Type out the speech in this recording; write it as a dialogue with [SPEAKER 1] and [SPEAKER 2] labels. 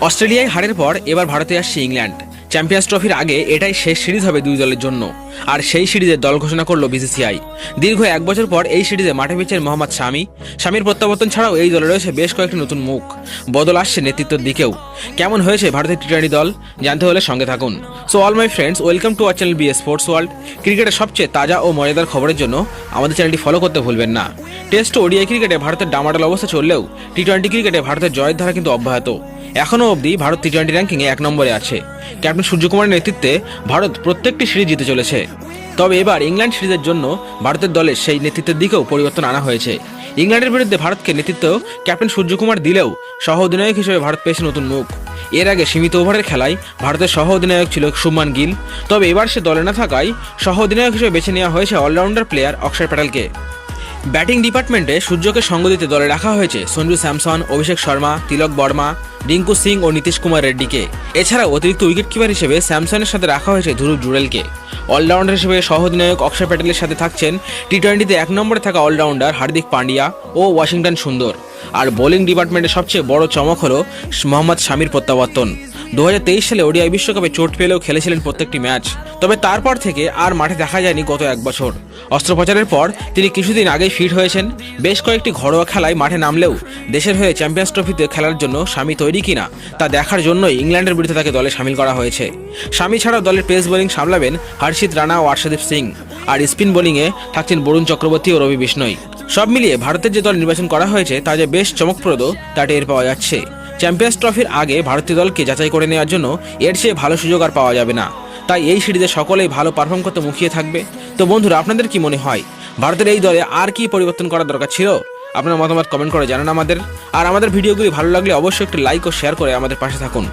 [SPEAKER 1] অস্ট্রেলিয়ায় হারের পর এবার ভারতে আসছে ইংল্যান্ড। চ্যাম্পিয়ন্স ট্রফির আগে এটাই শেষ সিরিজ হবে দুই দলের জন্য, আর সেই সিরিজে দল ঘোষণা করল বিসিসিআই। দীর্ঘ এক বছর পর এই সিরিজে মাঠে ফিরছেন মোহাম্মদ শামি। স্বামীর প্রত্যাবর্তন ছাড়াও এই দলে রয়েছে বেশ কয়েকটি নতুন মুখ। বদল আসছে নেতৃত্বের দিকেও। কেমন হয়েছে ভারতের টি টোয়েন্টি দল? জানতে হলে সঙ্গে থাকুন। So all my friends welcome to our channel B sports world ক্রিকেটের সবচেয়ে তাজা ও মজাদার খবরের জন্য আমাদের চ্যানেলটি ফলো করতে ভুলবেন না। টেস্ট ওডিআই ক্রিকেটে ভারতের ডামাডাল অবস্থা চললেও টি টোয়েন্টি ক্রিকেটে ভারতের জয়ের ধারা কিন্তু অব্যাহত। এখনও অবধি ভারত টি টোয়েন্টি র্যাঙ্কিংয়ে এক নম্বরে আছে। ক্যাপ্টেন সূর্যকুমারের নেতৃত্বে ভারত প্রত্যেকটি সিরিজ জিতে চলেছে। তবে এবার ইংল্যান্ড সিরিজের জন্য ভারতের দলের সেই নেতৃত্বের দিকেও পরিবর্তন আনা হয়েছে। ইংল্যান্ডের বিরুদ্ধে ভারতকে নেতৃত্ব ক্যাপ্টেন সূর্যকুমার দিলেও সহ অধিনায়ক হিসেবে ভারত পেয়েছে নতুন মুখ। এর আগে সীমিত ওভারের খেলায় ভারতের সহ অধিনায়ক ছিল সুমান গিল। তবে এবার সে দলে না থাকায় সহ অধিনায়ক হিসেবে বেছে নেওয়া হয়েছে অলরাউন্ডার প্লেয়ার অক্ষয় প্যাটেলকে। ব্যাটিং ডিপার্টমেন্টে সূর্যকে সঙ্গ দিতে দলে রাখা হয়েছে সঞ্জু স্যামসন, অভিষেক শর্মা, তিলক বর্মা, রিঙ্কু সিং ও নীতিশ কুমার রেড্ডিকে। এছাড়াও অতিরিক্ত উইকেট কিপার হিসেবে স্যামসনের সাথে রাখা হয়েছে ধ্রুব জুড়েলকে। অলরাউন্ডার হিসেবে সহ অধিনায়ক অক্ষয় প্যাটেলের সাথে থাকছেন টি টোয়েন্টিতে এক নম্বরে থাকা অলরাউন্ডার হার্দিক পান্ডিয়া ও ওয়াশিংটন সুন্দর। আর বোলিং ডিপার্টমেন্টে সবচেয়ে বড় চমক হলো মোহাম্মদ শামির প্রত্যাবর্তন। দু হাজার তেইশ সালে ওডিআই বিশ্বকাপে চোট পেলেও খেলেছিলেন প্রত্যেকটি ম্যাচ। তবে তারপর থেকে আর মাঠে দেখা যায়নি গত এক বছর। অস্ত্রোপচারের পর তিনি কিছুদিন আগেই ফিট হয়েছেন। বেশ কয়েকটি ঘরোয়া খেলায় মাঠে নামলেও দেশের হয়ে চ্যাম্পিয়ন্স ট্রফিতে খেলার জন্য স্বামী তৈরি কিনা তা দেখার জন্যই ইংল্যান্ডের বিরুদ্ধে তাকে দলে সামিল করা হয়েছে। স্বামী ছাড়াও দলের পেস বোলিং সামলাবেন হর্ষিত রানা ও আর্শদীপ সিং আর স্পিন বোলিংয়ে থাকছেন বরুণ চক্রবর্তী ও রবি বিষ্ণই। সব মিলিয়ে ভারতের যে দল নির্বাচন করা হয়েছে তা যে বেশ চমকপ্রদ তা টের পাওয়া যাচ্ছে। চ্যাম্পিয়ন্স ট্রফির আগে ভারতীয় দলকে যাচাই করে নেওয়ার জন্য এর চেয়ে ভালো সুযোগ আর পাওয়া যাবে না। তাই এই সিরিজে সকলেই ভালো পারফর্ম করতে মুখিয়ে থাকবে। তো বন্ধুরা, আপনাদের কি মনে হয়, ভারতের এই দলে আর কি পরিবর্তন করার দরকার ছিল? আপনার মতামত কমেন্ট করে জানান আমাদের। আর আমাদের ভিডিওগুলি ভালো লাগলে অবশ্যই একটি লাইক ও শেয়ার করে আমাদের পাশে থাকুন।